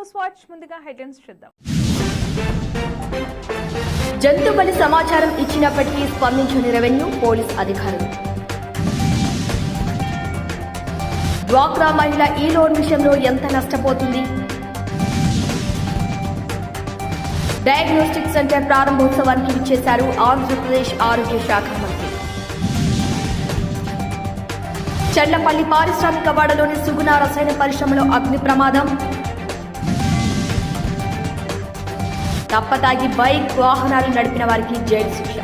News watch ముందుగా headlines చూద్దాం. జంతుబలి సమాచారం ఇచ్చినప్పటికీ స్పందించని రెవెన్యూ పోలీస్ అధికారులు. డ్వాక్రా మహిళ ఈ లోన్ విషయంలో ఎంత నష్టపోతుంది? డయాగ్నోస్టిక్ సెంటర్ ప్రారంభోత్సవానికి విచ్చేశారు ఆంధ్రప్రదేశ్ ఆరోగ్య శాఖ మంత్రి. చల్లపల్లి పారిశ్రామిక వాడలోని సుగుణ రసాయన పరిశ్రమలో అగ్ని ప్రమాదం. తప్పతాగి బైక్ వాహనాలు నడిపిన వారికి జైలు శిక్ష.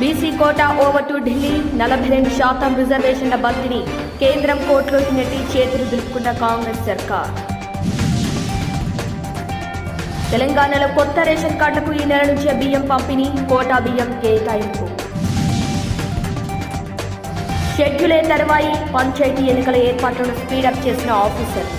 BC quota over to Delhi నలభై రెండు శాతం రిజర్వేషన్ల బంతిని కేంద్రం కోర్టులోకి నెట్టి చేతులు దులుపుకున్న కాంగ్రెస్ సర్కార్. తెలంగాణలో కొత్త రేషన్ కార్డులకు ఈ నెల నుంచే బియ్యం పంపిణీ కోటా బియ్యం కేటాయింపు. షెడ్యూలే తర్వాయి పంచాయతీ ఎన్నికల ఏర్పాట్లను స్పీడప్ చేసిన ఆఫీసర్.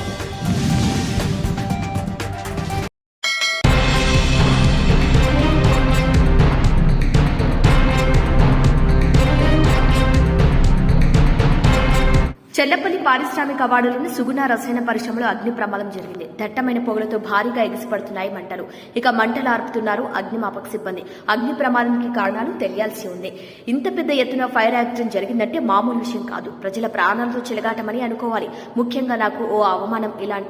పారిశ్రామిక అవార్డులను సుగుణ రసాయన పరిశ్రమలో అగ్ని ప్రమాదం జరిగింది. దట్టమైన పొగలతో భారీగా ఎగిసిపడుతున్నాయి మంటలు. ఇక మంటలు ఆర్పుతున్నారు అగ్నిమాపక సిబ్బంది. అగ్ని ప్రమాదానికి కారణాలు తెలియాల్సి ఉంది. ఇంత పెద్ద ఎత్తున ఫైర్ యాక్సిడెంట్ జరిగిందంటే మామూలు విషయం కాదు. ప్రజల ప్రాణాలతో చెలగాటమని అనుకోవాలి. ముఖ్యంగా నాకు ఓ అవమానం ఇలాంటి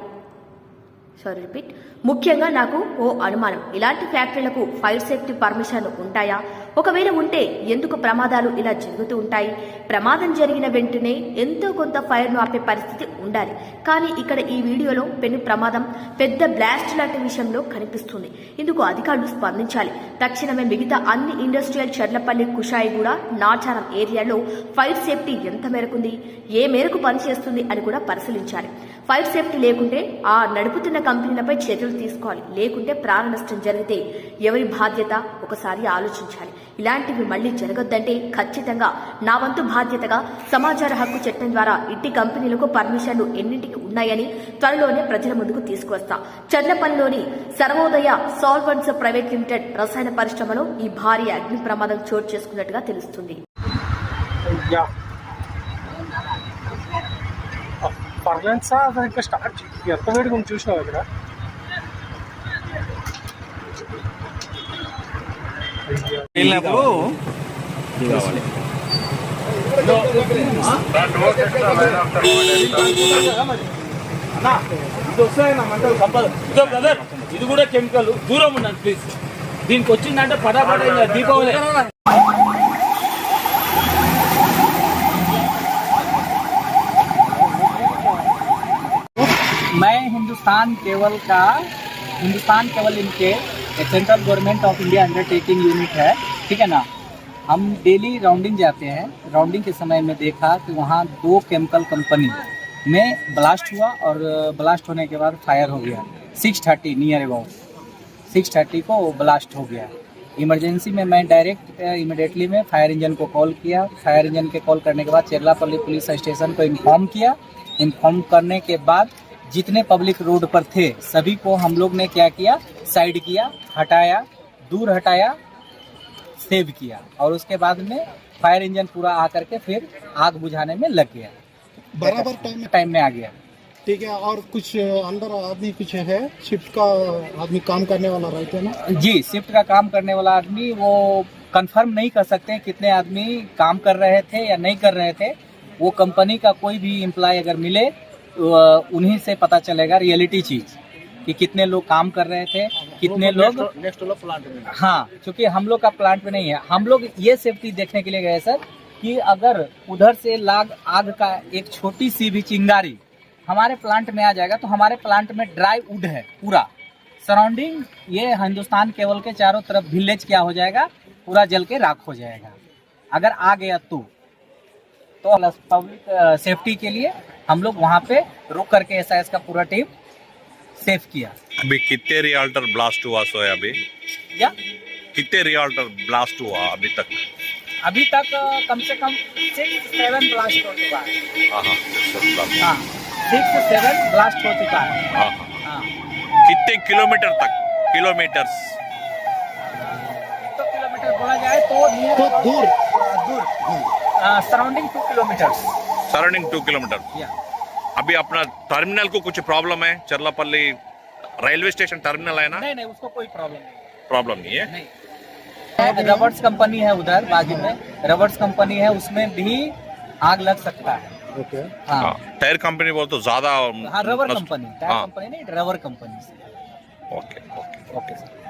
సారీ రిపీట్ ముఖ్యంగా నాకు ఓ అనుమానం. ఇలాంటి ఫ్యాక్టరీలకు ఫైర్ సేఫ్టీ పర్మిషన్ ఉంటాయా? ఒకవేళ ఉంటే ఎందుకు ప్రమాదాలు ఇలా జరుగుతూ ఉంటాయి? ప్రమాదం జరిగిన వెంటనే ఎంతో కొంత ఫైర్ను ఆపే పరిస్థితి ఉండాలి. కానీ ఇక్కడ ఈ వీడియోలో పెను ప్రమాదం పెద్ద బ్లాస్ట్ లాంటి విషయంలో కనిపిస్తుంది. ఇందుకు అధికారులు స్పందించాలి. తక్షణమే మిగతా అన్ని ఇండస్ట్రియల్ చెర్లపల్లి కుషాయిగూడ నాచారం ఏరియాలో ఫైర్ సేఫ్టీ ఎంత మేరకుంది? ఏ మేరకు పనిచేస్తుంది అని కూడా పరిశీలించాలి. ఫైర్ సేఫ్టీ లేకుంటే ఆ నడుపుతున్న కంపెనీలపై చర్యలు తీసుకోవాలి. లేకుంటే ప్రాణ నష్టం జరిగితే ఎవరి బాధ్యత? ఒకసారి ఆలోచించాలి. ఇలాంటివి మళ్ళీ జరగొద్దంటే ఖచ్చితంగా నా వంతు బాధ్యతగా సమాచార హక్కు చట్టం ద్వారా ఇట్టి కంపెనీలకు పర్మిషన్లు ఎన్నింటికి ఉన్నాయని త్వరలోనే ప్రజల ముందుకు తీసుకువస్తా. చర్లపల్లిలోని సర్వోదయ సాల్వెంట్స్ ప్రైవేట్ లిమిటెడ్ రసాయన పరిశ్రమలో ఈ భారీ అగ్ని ప్రమాదం చోటు చేసుకున్నట్టుగా తెలుస్తుంది. పర్లేదు సార్ ఇంకా స్టార్ట్ ఎంత వేడిగా చూసినావు ఇక్కడ? వెళ్ళినప్పుడు కావాలి ఇది వస్తాయి నా మంటలు కంపల్ ఇదో బ్రదర్ ఇది కూడా కెమికల్ దూరం ఉండండి ప్లీజ్ దీనికి వచ్చిందంటే పటాపట ఇంకా దీపావళి मैं हिंदुस्तान केवल का हिंदुस्तान केवल लिमिटेड एक central government of India undertaking unit है, ठीक है ना? हम डेली राउंडिंग जाते हैं। राउंडिंग के समय में देखा कि वहाँ दो केमिकल कंपनी में ब्लास्ट हुआ और ब्लास्ट होने के बाद फायर हो गया। Six thirty near about six thirty को ब्लास्ट हो गया। इमरजेंसी में मैं डायरेक्ट इमिडिएटली में फायर इंजन को कॉल किया। फायर इंजन के कॉल करने के बाद चेरलापल्ली पुलिस स्टेशन को इन्फॉर्म किया। इन्फॉर्म करने के बाद जितने पब्लिक रोड पर थे सभी को हम लोग ने क्या किया? साइड किया हटाया दूर हटाया सेव किया। और उसके बाद में फायर इंजन पूरा आकर के फिर आग बुझाने में लग गया। बराबर टाइम में? टाइम में आ गया। ठीक है और कुछ अंदर आदमी कुछ है? शिफ्ट का आदमी काम करने वाला रहते हैं ना? जी शिफ्ट का काम करने वाला आदमी वो कंफर्म नहीं कर सकते कितने आदमी काम कर रहे थे या नहीं कर रहे थे। वो कंपनी का कोई भी एम्प्लॉय अगर मिले उन्हीं से पता चलेगा रियलिटी चीज़ कि कितने लोग काम कर रहे थे कितने लोग नेक्स्ट वाला प्लांट में। हाँ क्योंकि हम लोग का प्लांट में नहीं है। हम लोग ये सेफ्टी देखने के लिए गए सर कि अगर उधर से लाग आग का एक छोटी सी भी चिंगारी हमारे प्लांट में आ जाएगा तो हमारे प्लांट में ड्राई वुड है पूरा। सराउंडिंग ये हिंदुस्तान केवल के चारों तरफ़ विलेज क्या हो जाएगा? पूरा जल के राख हो जाएगा। अगर आ गया तो। तो पब्लिक सेफ्टी के लिए हम लोग वहाँ पे रुक करके एसआईएस का पूरा टीम सेफ़ किया। अभी कितने रियाल्टर ब्लास्ट हुआ सो है अभी? या? कितने रियाल्टर ब्लास्ट हुआ अभी तक? अभी तक कम से कम सिक्स सेवन ब्लास्ट हो चुका है। हाँ हाँ blast। हाँ सिक्स सेवन ब्लास्ट हो चुका है। हाँ हाँ। हाँ। कितने किलोमीटर तक? किलोमीटर्स तो किलोमीटर बोला जाए तो तो दूर। दूर। Surrounding two kilometres surrounding two kilometre अभी अपना टर्मिनल को कुछ प्रॉब्लम है? चरलापल्ली रेलवे स्टेशन टर्मिनल है ना? नहीं नहीं उसको कोई प्रॉब्लम नहीं प्रॉब्लम नहीं है? नहीं। रबर्स कंपनी है उधर बाजू में। रबर्स कंपनी है उसमें भी आग लग सकता है। ओके हाँ। हाँ, टायर कंपनी बोल तो ज़्यादा हाँ रबर कंपनी टायर हाँ, कंपनी नहीं रबर कंपनी से। Okay okay okay sir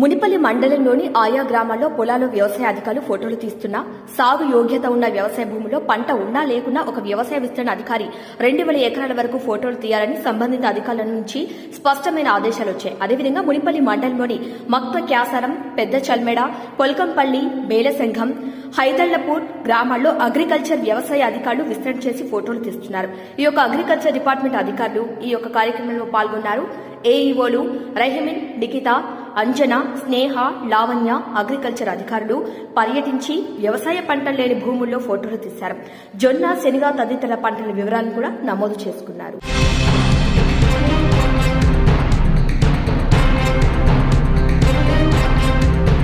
Munipalli మండలంలోని ఆయా గ్రామాల్లో పొలాలు వ్యవసాయ అధికారులు ఫోటోలు తీస్తున్నా సాగు యోగ్యత ఉన్న వ్యవసాయ భూమిలో పంట ఉన్నా లేకున్నా ఒక వ్యవసాయ విస్తరణ అధికారి రెండు వేల ఎకరాల వరకు ఫోటోలు తీయాలని సంబంధిత అధికారుల నుంచి స్పష్టమైన ఆదేశాలు వచ్చాయి. అదేవిధంగా మునిపల్లి మండలంలోని మక్త క్యాసరం పెద్ద చల్మెడ కొల్కంపల్లి బేలసంఘం హైదళ్ళపూర్ గ్రామాల్లో అగ్రికల్చర్ వ్యవసాయ అధికారులు విస్తరణ చేసి ఫోటోలు తీస్తున్నారు. ఈ యొక్క అగ్రికల్చర్ డిపార్ట్మెంట్ అధికారులు ఈ యొక్క కార్యక్రమంలో పాల్గొన్నారు. ఏఈఓలు రెహమిన్ నిఖిత అంజన స్నేహ లావణ్య అగ్రికల్చర్ అధికారులు పర్యటించి వ్యవసాయ పంటలు లేని భూముల్లో ఫోటోలు తీశారు. జొన్న శనగ తదితర పంటల వివరాలను కూడా నమోదు చేసుకున్నారు.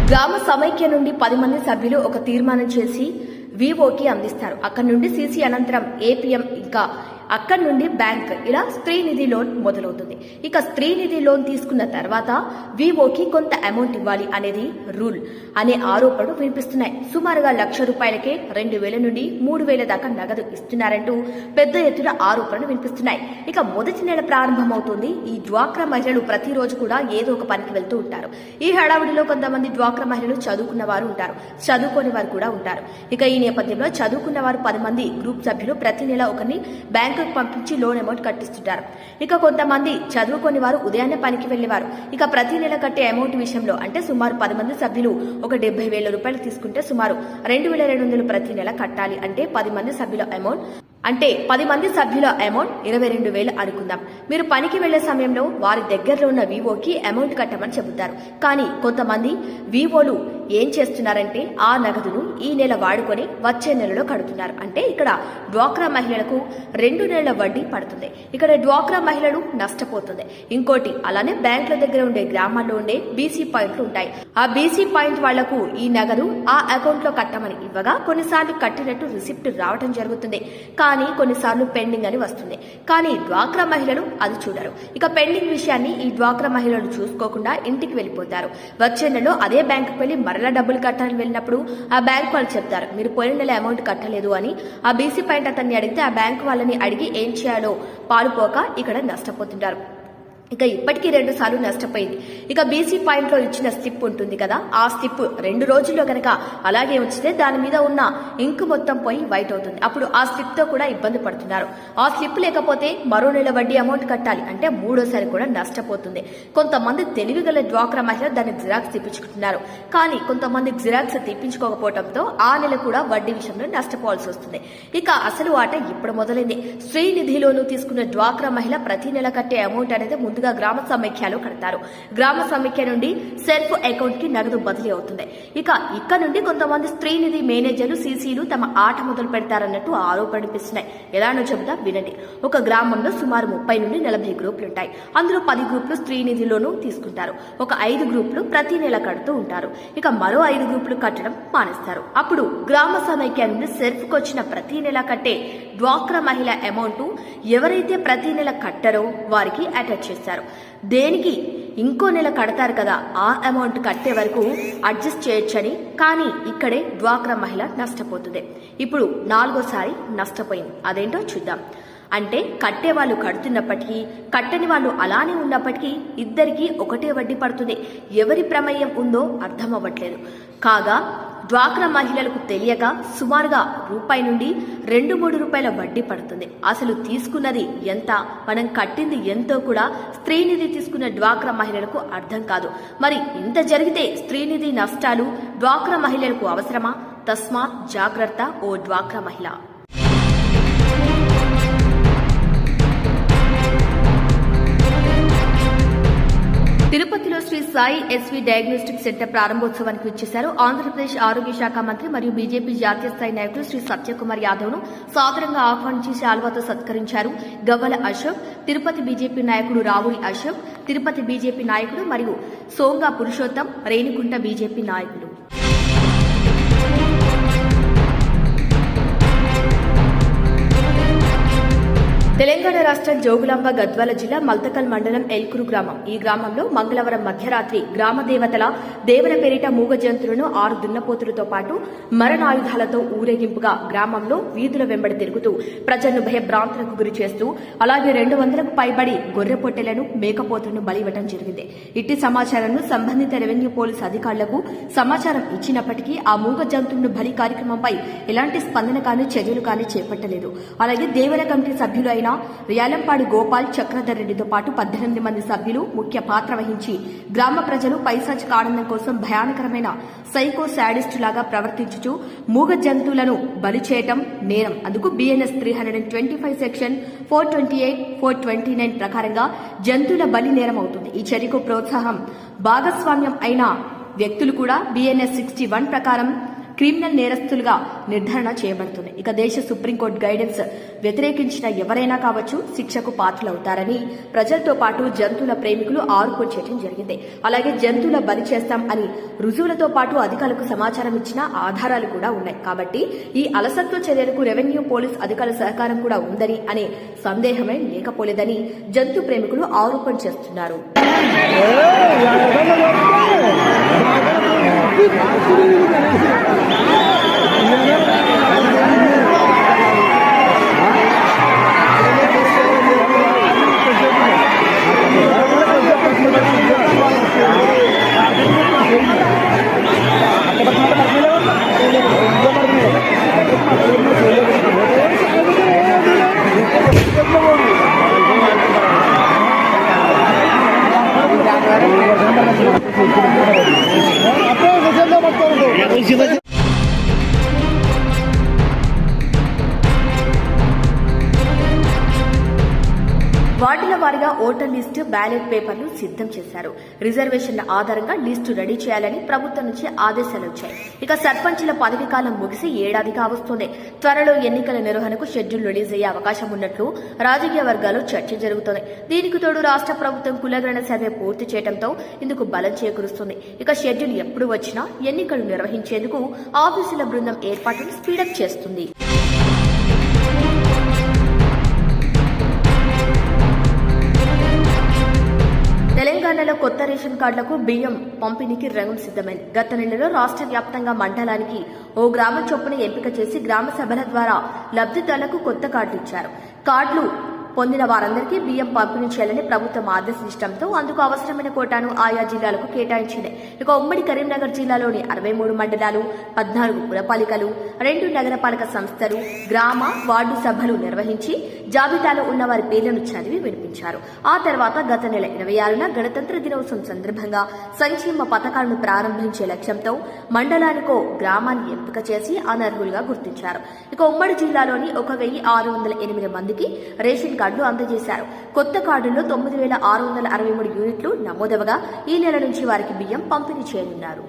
గ్రామ సమైక్య నుండి పది మంది సభ్యులు ఒక తీర్మానం చేసి వివోకి అందిస్తారు. అక్కడి నుండి సీసీ అనంతరం ఏపీఎం ఇంకా అక్కడి నుండి బ్యాంక్ ఇలా స్త్రీ నిధి లోన్ మొదలవుతుంది. ఇక స్త్రీ నిధి లోన్ తీసుకున్న తర్వాత వివోకి కొంత అమౌంట్ ఇవ్వాలి అనేది రూల్ అనే ఆరోపణలు వినిపిస్తున్నాయి. సుమారుగా లక్ష రూపాయలకే రెండు వేల నుండి మూడు వేల దాకా నగదు ఇస్తున్నారంటూ పెద్ద ఎత్తున ఆరోపణలు వినిపిస్తున్నాయి. ఇక మొదటి నెల ప్రారంభమవుతుంది. ఈ డ్వాక్రా మహిళలు ప్రతిరోజు కూడా ఏదో ఒక పనికి వెళ్తూ ఉంటారు. ఈ హడావుడిలో కొంతమంది డ్వాక్రా మహిళలు చదువుకున్న వారు ఉంటారు. చదువుకోని వారు కూడా ఉంటారు. ఇక ఈ నేపథ్యంలో చదువుకున్న వారు పది మంది గ్రూప్ సభ్యులు ప్రతి నెల ఒకరిని బ్యాంకుకు పంపించి లోన్ అమౌంట్ కట్టిస్తుంటారు. ఇక కొంతమంది చదువుకొని వారు ఉదయాన్నే పనికి వెళ్ళేవారు ఇక ప్రతి నెల కట్టే అమౌంట్ విషయంలో అంటే సుమారు పది మంది సభ్యులు ఒక డెబ్బై వేల రూపాయలు తీసుకుంటే సుమారు రెండు వేల రెండు వందలు ప్రతి నెల కట్టాలి అంటే పది మంది సభ్యుల అమౌంట్ అంటే పది మంది సభ్యుల అమౌంట్ ఇరవై రెండు వేలు అనుకుందాం. మీరు పనికి వెళ్ళే సమయంలో వారి దగ్గరలో ఉన్న వివోకి అమౌంట్ కట్టమని చెబుతారు. కానీ కొంతమంది వివోలు ఏం చేస్తున్నారంటే ఆ నగదును ఈ నెల వాడుకొని వచ్చే నెలలో కడుతున్నారు. అంటే ఇక్కడ డ్వాక్రా మహిళలకు రెండు నెలల వడ్డీ పడుతుంది. ఇక్కడ డ్వాక్రా మహిళలు నష్టపోతుంది. ఇంకోటి అలానే బ్యాంకుల దగ్గర ఉండే గ్రామాల్లో ఉండే బీసీ పాయింట్లు ఉంటాయి. ఆ బీసీ పాయింట్ వాళ్ళకు ఈ నగదు ఆ అకౌంట్లో కట్టమని ఇవ్వగా కొన్నిసార్లు కట్టినట్టు రిసిప్ట్ రావడం జరుగుతుంది. కానీ కానీ కొన్నిసార్లు పెండింగ్ అని వస్తుంది. కానీ డ్వాక్రా మహిళలు అది చూడరు. ఇక పెండింగ్ విషయాన్ని ఈ డ్వాక్రా మహిళలు చూసుకోకుండా ఇంటికి వెళ్ళిపోతారు. వచ్చే నెలలో అదే బ్యాంకుకి వెళ్ళి మరలా డబ్బులు కట్టాలని వెళ్ళినప్పుడు ఆ బ్యాంక్ వాళ్ళు చెప్తారు మీరు పోయిన నెల అమౌంట్ కట్టలేదు అని. ఆ బీసీ పాయింట్ అతన్ని అడిగితే ఆ బ్యాంక్ వాళ్ళని అడిగి ఏం చేయాలో పాలుపోక ఇక్కడ నష్టపోతుంటారు. ఇక ఇప్పటికీ రెండు సార్లు నష్టపోయింది. ఇక బీసీ పాయింట్లో ఇచ్చిన స్లిప్ ఉంటుంది కదా ఆ స్లిప్ రెండు రోజుల్లో కనుక అలాగే ఉంచితే దాని మీద ఉన్న ఇంక్ మొత్తం పోయి వైట్ అవుతుంది. అప్పుడు ఆ స్లిప్తో కూడా ఇబ్బంది పడుతున్నారు. ఆ స్లిప్ లేకపోతే మరో నెల వడ్డీ అమౌంట్ కట్టాలి అంటే మూడోసారి కూడా నష్టపోతుంది. కొంతమంది తెలివిగల డ్వాక్రా మహిళ దాన్ని జిరాక్స్ తీపించుకుంటున్నారు. కానీ కొంతమంది జిరాక్స్ తీపించుకోకపోవడంతో ఆ నెల కూడా వడ్డీ విషయంలో నష్టపోవాల్సి వస్తుంది. ఇక అసలు ఆట ఇప్పుడు మొదలైంది. శ్రీనిధిలోనూ తీసుకున్న డ్వాక్రా మహిళ ప్రతి నెల కట్టే అమౌంట్ అనేది ముందుగా గ్రామ సమైక్యాలు కడతారు. గ్రామ సమైక్య నుండి సెల్ఫ్ అకౌంట్కి నగదు బదిలీ అవుతుంది. ఇక ఇక్కడ నుండి కొంతమంది స్త్రీనిధి మేనేజర్లు సీసీలు తమ ఆట మొదలు పెడతారన్నట్టు ఆరోపణ వినిపిస్తున్నాయి ఎలానో చెబుతా వినండి. ఒక గ్రామంలో సుమారు ముప్పై నుండి నలభై గ్రూపులు ఉంటాయి. అందులో పది గ్రూపులు స్త్రీనిధిలోనూ తీసుకుంటారు. ఒక ఐదు గ్రూపులు ప్రతి నెల కడుతూ ఉంటారు. ఇక మరో ఐదు గ్రూపులు కట్టడం మానేస్తారు. అప్పుడు గ్రామ సమైక్య నుండి సెల్ఫ్ వచ్చిన ప్రతి నెల కట్టే డ్వాక్రా మహిళ అమౌంట్ ఎవరైతే ప్రతి నెల కట్టారో వారికి అటాచ్ చేస్తారు. దేనికి? ఇంకో నెల కడతారు కదా ఆ అమౌంట్ కట్టే వరకు అడ్జస్ట్ చేయొచ్చని. కానీ ఇక్కడే డ్వాక్రా మహిళ నష్టపోతుంది. ఇప్పుడు నాలుగోసారి నష్టపోయింది. అదేంటో చూద్దాం. అంటే కట్టే వాళ్ళు కడుతున్నప్పటికీ కట్టని వాళ్ళు అలానే ఉన్నప్పటికీ ఇద్దరికీ ఒకటే వడ్డీ పడుతుంది. ఎవరి ప్రమేయం ఉందో అర్థం అవ్వట్లేదు కాగా డ్వాక్రా మహిళలకు తెలియక సుమారుగా రూపాయి నుండి రెండు మూడు రూపాయల వడ్డీ పడుతుంది. అసలు తీసుకున్నది ఎంత? మనం కట్టింది ఎంతో కూడా స్త్రీనిధి తీసుకున్న డ్వాక్రా మహిళలకు అర్థం కాదు. మరి ఇంత జరిగితే స్త్రీనిధి నష్టాలు డ్వాక్రా మహిళలకు అవసరమా? తస్మాత్ జాగ్రత్త ఓ డ్వాక్రా మహిళ. తిరుపతిలో Shri Sai SV diagnostic centre ప్రారంభోత్సవానికి విచ్చేశారు. ఆంధ్రప్రదేశ్ ఆరోగ్య శాఖ మంత్రి మరియు బీజేపీ జాతీయ స్థాయి నాయకులు శ్రీ సత్యకుమార్ యాదవ్ను సాదరంగా ఆహ్వానించి శాల్వాతో సత్కరించారు. గవ్వల అశోక్ తిరుపతి బీజేపీ నాయకుడు రావురి అశోక్ తిరుపతి బీజేపీ నాయకుడు మరియు సోంగా పురుషోత్తం రేణిగుంట బీజేపీ నాయకులు. తెలంగాణ రాష్ట్రం జోగులాంబ గద్వాల జిల్లా మల్తకల్ మండలం ఎల్కురు గ్రామం. ఈ గ్రామంలో మంగళవారం మధ్యరాత్రి గ్రామ దేవతల దేవర పేరిట మూగ జంతువులను ఆరు దున్నపోతులతో పాటు మరణాయుధాలతో ఊరేగింపుగా గ్రామంలో వీధుల వెంబడి తిరుగుతూ ప్రజలను భయభ్రాంతులకు గురి చేస్తూ అలాగే రెండు వందలకు పైబడి గొర్రె పొట్టెలను మేకపోతులను బలివ్వటం జరిగింది. ఇట్టి సమాచారాన్ని సంబంధిత రెవెన్యూ పోలీస్ అధికారులకు సమాచారం ఇచ్చినప్పటికీ ఆ మూగ జంతువులను బలి కార్యక్రమంపై ఎలాంటి స్పందన కానీ చర్యలు కానీ చేపట్టలేదు. అలాగే దేవర కమిటీ సభ్యులు అయిన రియాలంపాడి గోపాల్ చక్రధర్ రెడ్డితో పాటు పద్దెనిమిది మంది సభ్యులు ముఖ్య పాత్ర వహించి గ్రామ ప్రజలు పైశాచిక ఆనందం కోసం భయానకరమైన సైకో శాడిస్టు లాగా ప్రవర్తించుచు మూగ జంతువులను బలి చేయటం నేరం. అందుకు BNS three hundred and twenty five section four twenty eight four twenty nine ప్రకారంగా జంతువుల బలి నేరం అవుతుంది. ఈ చర్యకు ప్రోత్సాహం భాగస్వామ్యం అయిన వ్యక్తులు కూడా బిఎన్ఎస్ సిక్స్టీ వన్ ప్రకారం క్రిమినల్ నేరస్తులుగా నిర్ధారణ చేయబడుతుంది ఇక దేశ సుప్రీంకోర్టు గైడెన్స్ వ్యతిరేకించిన ఎవరైనా కావచ్చు శిక్షకు పాత్రలవుతారని ప్రజలతో పాటు జంతువుల ప్రేమికులు ఆరోపణ చేయడం జరిగింది అలాగే జంతువుల బలి చేస్తాం అని రుజువులతో పాటు అధికారులకు సమాచారం ఇచ్చిన ఆధారాలు కూడా ఉన్నాయి కాబట్టి ఈ అలసత్వ చర్యలకు రెవెన్యూ పోలీస్ అధికారుల సహకారం కూడా ఉందని అనే సందేహమే లేకపోలేదని జంతు ప్రేమికులు ఆరోపణ చేస్తున్నారు Yeah. బ్యాలెట్ పేపర్లు సిద్ధం చేశారు. రిజర్వేషన్ల ఆధారంగా లిస్టు రెడీ చేయాలని ప్రభుత్వం నుంచి ఆదేశాలు వచ్చాయి. ఇక సర్పంచుల పదవి కాలం ముగిసి ఏడాదిగా వస్తోంది. త్వరలో ఎన్నికల నిర్వహణకు షెడ్యూల్ రిలీజ్ అయ్యే అవకాశం ఉన్నట్లు రాజకీయ వర్గాల్లో చర్చ జరుగుతోంది. దీనికి తోడు రాష్ట్ర ప్రభుత్వం కులగణన సర్వే పూర్తి చేయడంతో ఇందుకు బలం చేకూరుస్తుంది. ఇక షెడ్యూల్ ఎప్పుడు వచ్చినా ఎన్నికలు నిర్వహించేందుకు ఆఫీసుల బృందం ఏర్పాటును స్పీడప్ చేస్తుంది. కొత్త రేషన్ కార్డులకు బియ్యం పంపిణీకి రంగం సిద్దమైంది గత నెలలో రాష్ట్ర వ్యాప్తంగా మండలానికి ఓ గ్రామ చొప్పున ఎంపిక చేసి గ్రామ సభల ద్వారా లబ్ధిదారులకు కొత్త కార్డులు ఇచ్చారు. కార్డులు పొందిన వారందరికీ బియ్యం పంపిణీ చేయాలని ప్రభుత్వం ఆదేశించడంతో అందుకు అవసరమైన కోటాను ఆయా జిల్లాలకు కేటాయించింది. ఇక ఉమ్మడి కరీంనగర్ జిల్లాలోని అరవై మూడు మండలాలు పద్నాలుగు పురపాలికలు రెండు నగరపాలక సంస్థలు గ్రామ వార్డు సభలు నిర్వహించి జాబితాలో ఉన్న వారి పేర్లను చదివి వినిపించారు. ఆ తర్వాత గత నెల ఇరవై ఆరున గణతంత్ర దినోత్సవం సందర్భంగా సంక్షేమ పథకాలను ప్రారంభించే లక్ష్యంతో మండలానికో గ్రామాన్ని ఎంపిక చేసి అనర్హులుగా గుర్తించారు. ఇక ఉమ్మడి జిల్లాలోని ఒక వెయ్యి ఆరు వందల ఎనిమిది మందికి రేషన్ కార్డులు అందజేశారు. కొత్త కార్డుల్లో తొమ్మిది వేల ఆరు వందల అరవై మూడు యూనిట్లు నమోదవగా ఈ నెల నుంచి వారికి బియ్యం పంపిణీ చేయనున్నారు.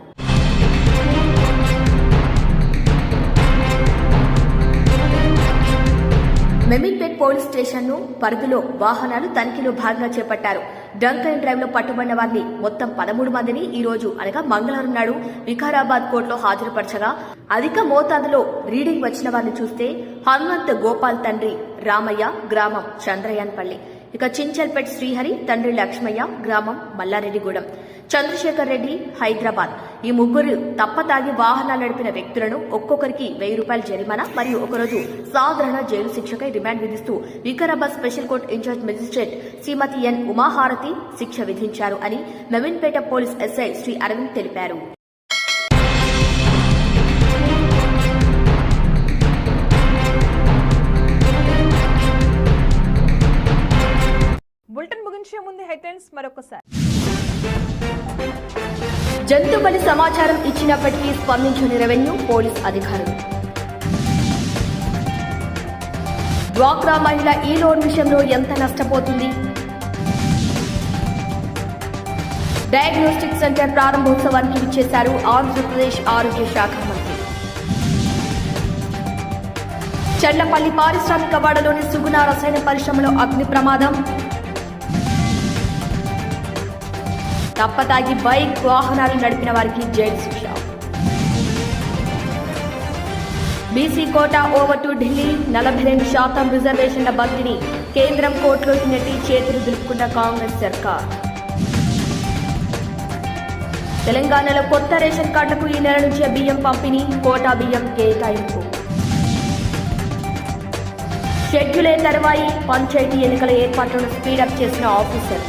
మెమిన్పేట్ పోలీస్ స్టేషన్ను పరిధిలో వాహనాలు తనిఖీలో భాగంగా చేపట్టారు. డ్రంక్ అండ్ డ్రైవ్లో పట్టుబడిన వారిని మొత్తం పదమూడు మందిని ఈ రోజు అనగా మంగళవారం నాడు వికారాబాద్ కోర్టులో హాజరుపరచగా అధిక మోతాదులో రీడింగ్ వచ్చిన వారిని చూస్తే హనుమంత్ గోపాల్ తండ్రి రామయ్య గ్రామం చంద్రయాన్పల్లి. ఇక చించల్పేట్ శ్రీహరి తండ్రి లక్ష్మయ్య గ్రామం మల్లారెడ్డిగూడెం. చంద్రశేఖర్ రెడ్డి హైదరాబాద్. ఈ ముగ్గురు తప్పతాగి వాహనాలు నడిపిన వ్యక్తులను ఒక్కొక్కరికి వెయ్యి రూపాయల జరిమానా మరియు ఒకరోజు సాధారణ జైలు శిక్షకై రిమాండ్ విధిస్తూ Vikarabad special court incharge magistrate Shrimati N Umaharathi శిక్ష విధించారు అని నవీన్పేట పోలీస్ ఎస్ఐ శ్రీ అరవింద్ తెలిపారు. మరొకసారి. జంతు బలి సమాచారం ఇచ్చినప్పటికీ స్పందించని రెవెన్యూ పోలీస్ అధికారులు. డ్వాక్రా మహిళ ఈ లోన్ విషయంలో ఎంత నష్టపోతుంది? డయాగ్నోస్టిక్ సెంటర్ ప్రారంభోత్సవానికి విచ్చేశారు ఆంధ్రప్రదేశ్ ఆరోగ్య శాఖ మంత్రి. చెల్లపల్లి పారిశ్రామిక వాడలోని సుగుణ రసాయన పరిశ్రమలో అగ్ని ప్రమాదం. తప్పతాగి బైక్ వాహనాలు నడిపిన వారికి జైలు శిక్ష. BC quota over to Delhi నలభై రెండు శాతం రిజర్వేషన్ల భర్తీని కేంద్రం కోర్టులోకి నెట్టి చేతులు దులుపుకున్న కాంగ్రెస్ సర్కార్. తెలంగాణలో కొత్త రేషన్ కార్డులకు ఈ నెల నుంచే బియ్యం పంపిణీ కోటా బియ్యం కేటాయింపు. షెడ్యూలే తర్వాయి పంచాయతీ ఎన్నికల ఏర్పాట్లను స్పీడప్ చేసిన ఆఫీసర్.